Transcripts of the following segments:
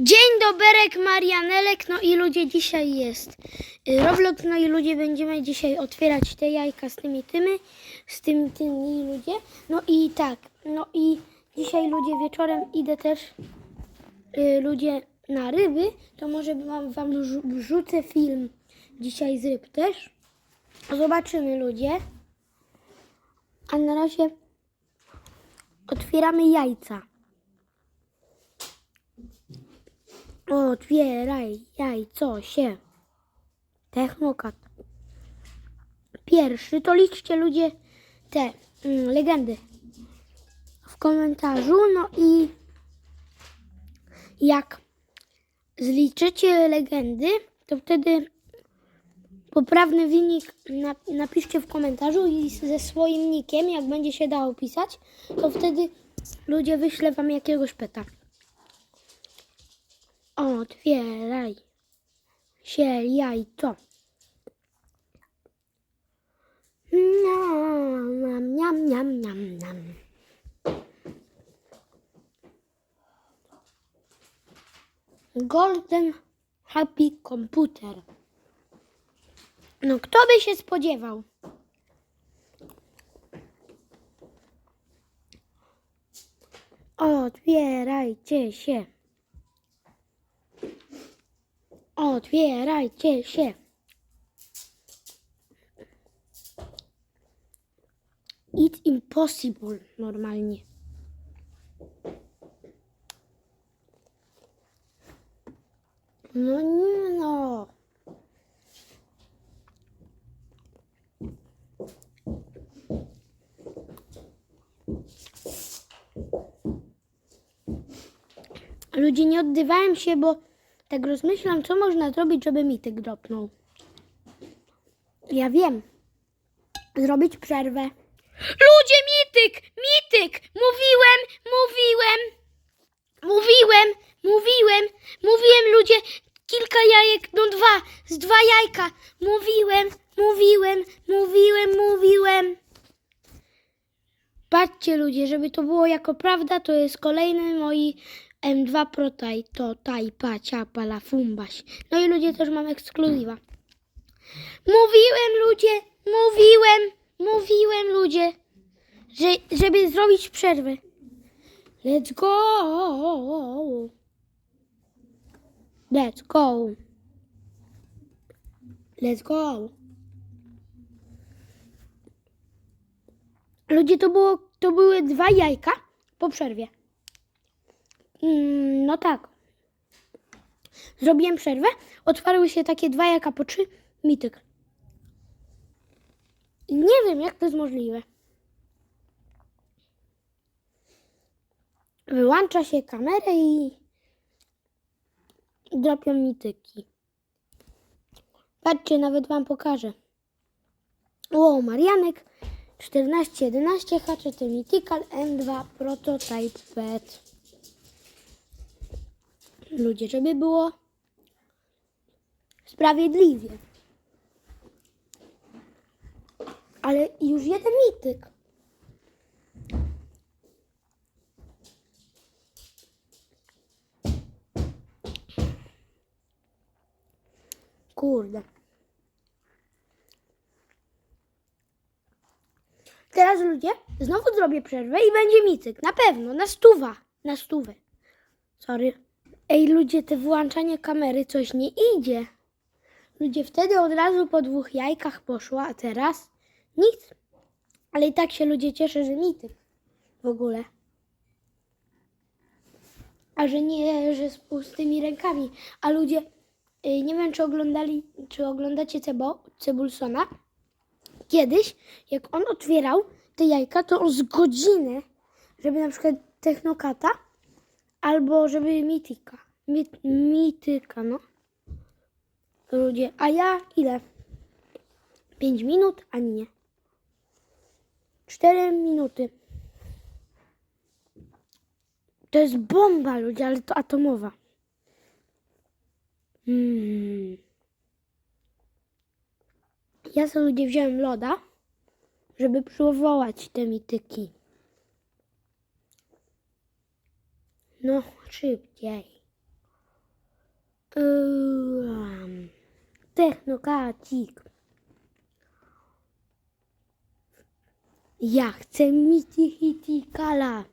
Dzień doberek Marianelek, no i ludzie dzisiaj jest y, Roblox, no i ludzie będziemy dzisiaj otwierać te jajka z tymi tymi, z tymi tymi ludzie. No i tak, no i dzisiaj ludzie wieczorem idę też y, ludzie na ryby, to może wam, wam rzu- wrzucę film dzisiaj z ryb też. Zobaczymy ludzie. A na razie otwieramy jajca. Otwieraj jajco się. Technokat. Pierwszy to liczcie ludzie te mm, legendy w komentarzu. No i jak zliczycie legendy, to wtedy poprawny wynik na, napiszcie w komentarzu i ze swoim nikiem, jak będzie się dało pisać, to wtedy ludzie wyślę wam jakiegoś peta. Otwieraj się jajco. Niam, niam, niam, niam, niam. Golden Happy Computer. No kto by się spodziewał? Otwierajcie się. Otwierajcie się. It's impossible normalnie. No nie no. Ludzie nie oddywałem się, bo tak rozmyślam, co można zrobić, żeby mityk dropnął. Ja wiem. Zrobić przerwę. Ludzie, mityk! Mityk! Mówiłem, mówiłem, mówiłem, mówiłem, mówiłem, ludzie, kilka jajek, no dwa, z dwa jajka. Mówiłem, mówiłem, mówiłem, mówiłem. Patrzcie ludzie, żeby to było jako prawda, to jest kolejny moi M2 Protaj, to tajpa, ciapa, la fumbaś. No i ludzie też mam ekskluzywa. Mówiłem ludzie, mówiłem, mówiłem ludzie, że, żeby zrobić przerwę. Let's go. Let's go. Let's go. Ludzie, to, było, to były dwa jajka po przerwie. Mm, no tak. Zrobiłem przerwę. Otwarły się takie dwa jajka po trzy. Mityk. I Nie wiem, jak to jest możliwe. Wyłącza się kamerę i dropią mityki. Patrzcie, nawet wam pokażę. O, Marianek 1411 HCT Mythical M2 Prototype Pet. Ludzie, żeby było sprawiedliwie. Ale już jeden mityk. Kurde. Teraz ludzie, znowu zrobię przerwę i będzie mityk. Na pewno, na stuwa. Na stówę. Sorry. Ej, ludzie, te włączanie kamery coś nie idzie. Ludzie, wtedy od razu po dwóch jajkach poszło, a teraz nic. Ale i tak się ludzie cieszę, że mityk w ogóle. A że nie, że z pustymi rękami. A ludzie, y, nie wiem, czy oglądali, czy oglądacie Cebo, Cebulsona. Kiedyś, jak on otwierał te jajka, to on z godziny, żeby na przykład Technokata, albo żeby Mitika. Mit, mityka, no. Ludzie, a ja ile? 5 minut? Ani nie. 4 minuty. To jest bomba, ludzie, ale to atomowa. Mm. Ja sobie ludzie wziąłem loda, żeby przywołać te mityki. No, szybciej. Ym, Technokacik. Ja chcę Miti Hiti Kala.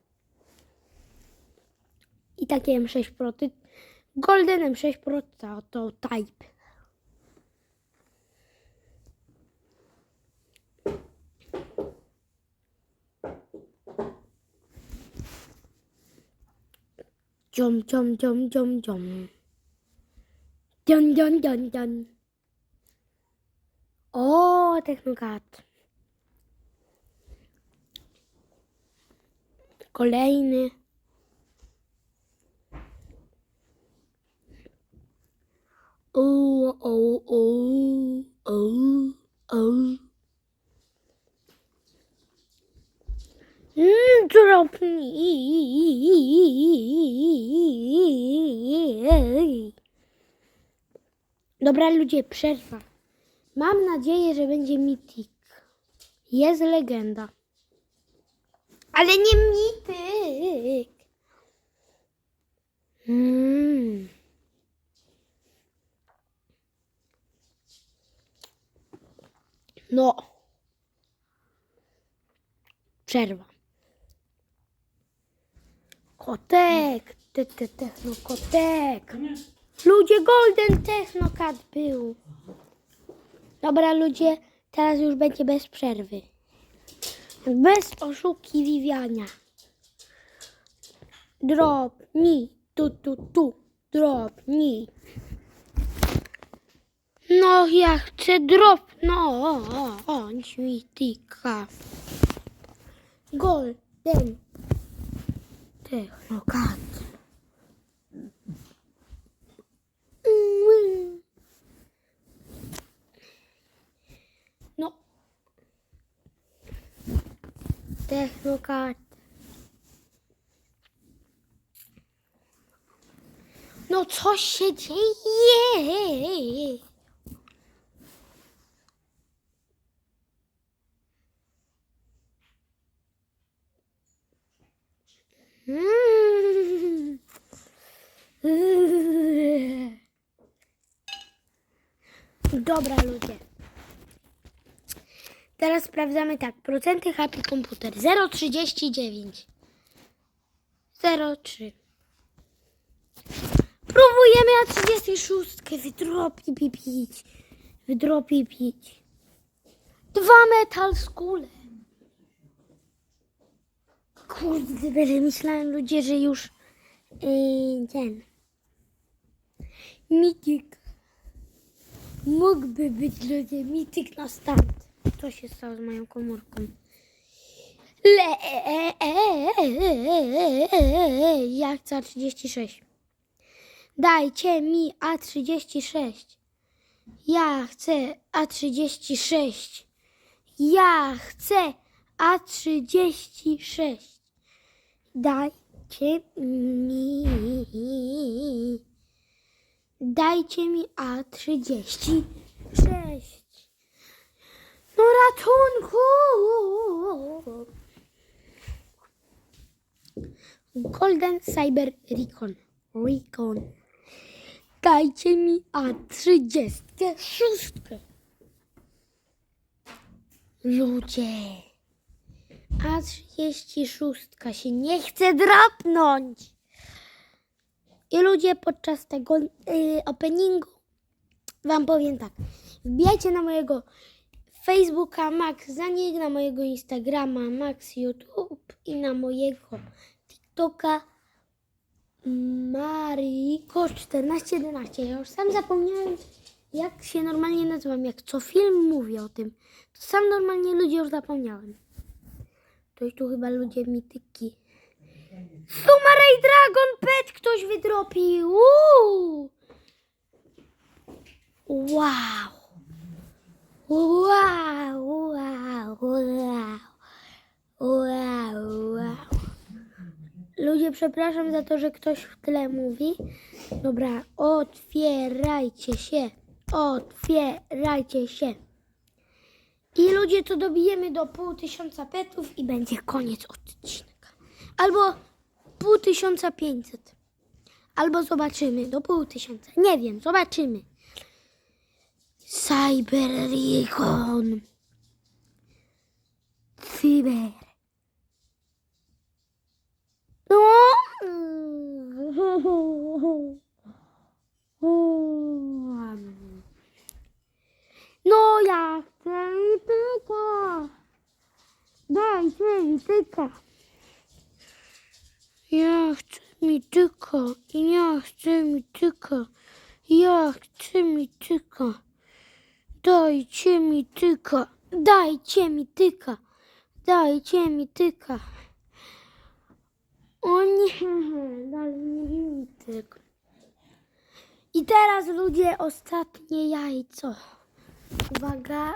I takie M6 Pro. Golden M6 Pro to, to Type. chom chom chom chom chom chân chân chân chân. Ô technocat kolejny Dropnij. Dobra, ludzie, przerwa. Mam nadzieję, że będzie mitik. Jest legenda. Ale nie mityk. Mm. No. Przerwa. Kotek. Ty, ty, techno, kotek. Ludzie, Golden Technocat był. Dobra, ludzie, teraz już będzie bez przerwy. Bez oszukiwania. Drobni, tu, tu, tu, drobni. No, ja chcę dropnąć mitika. Golden Technocat. Mm. No. Technocat. No co się dzieje? Dobra ludzie. Teraz sprawdzamy tak. Procenty Happy Komputer 0,39 0,3 Próbujemy na 36 wydropi pić. Wydropi pić. Dwa metal skule. Kurde, myślałem ludzie, że już yy, ten mitik mógłby być ludzie mityk na start. Co się stało z moją komórką? Le ja chcę 36. Dajcie mi A36. Ja chcę A36. Ja chcę A36. Dajcie mi. Dajcie mi A36. No ratunku! Golden Cyber Recon. Recon. Dajcie mi A36. Ludzie. A36 się nie chce drapnąć. I ludzie podczas tego y, openingu wam powiem tak. Wbijajcie na mojego Facebooka Max Zanik, na mojego Instagrama Max YouTube i na mojego TikToka Mariko 1411. Ja już sam zapomniałem, jak się normalnie nazywam. Jak co film mówię o tym, to sam normalnie ludzie już zapomniałem. To już tu chyba ludzie mityki. Sumarej Dragon Pet ktoś wydropił. Uuu. Wow. Wow, wow, wow. Wow, wow. Ludzie, przepraszam za to, że ktoś w tle mówi. Dobra, otwierajcie się. Otwierajcie się. I ludzie, to dobijemy do pół tysiąca petów i będzie koniec odcinka. Albo pół tysiąca pięćset. Albo zobaczymy do pół tysiąca. Nie wiem, zobaczymy. Cybericon. Cyber. No. No ja chcę mityka. Dajcie mityka. Ja chcę mityka. Ja chcę mityka. Ja chcę mityka. Dajcie mi tyka. Dajcie mi tyka. Dajcie mi tyka. O nie, dalej nie mi tyka. I teraz ludzie ostatnie jajco. Uwaga.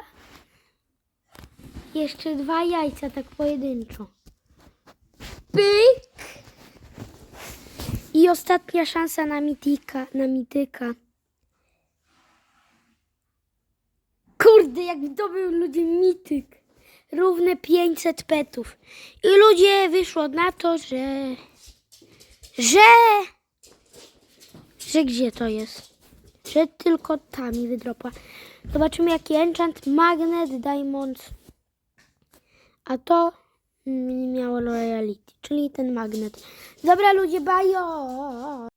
Jeszcze dwa jajca tak pojedynczo. Pyk. I ostatnia szansa na mitika, na mityka. Kurde, jakby to był ludzie mityk. Równe 500 petów. I ludzie wyszło na to, że... Że... Że gdzie to jest? Że tylko ta mi wydropła. Zobaczymy jaki enchant. Magnet, diamond. A to miało loyalty, czyli ten magnet. Dobra ludzie, bajo!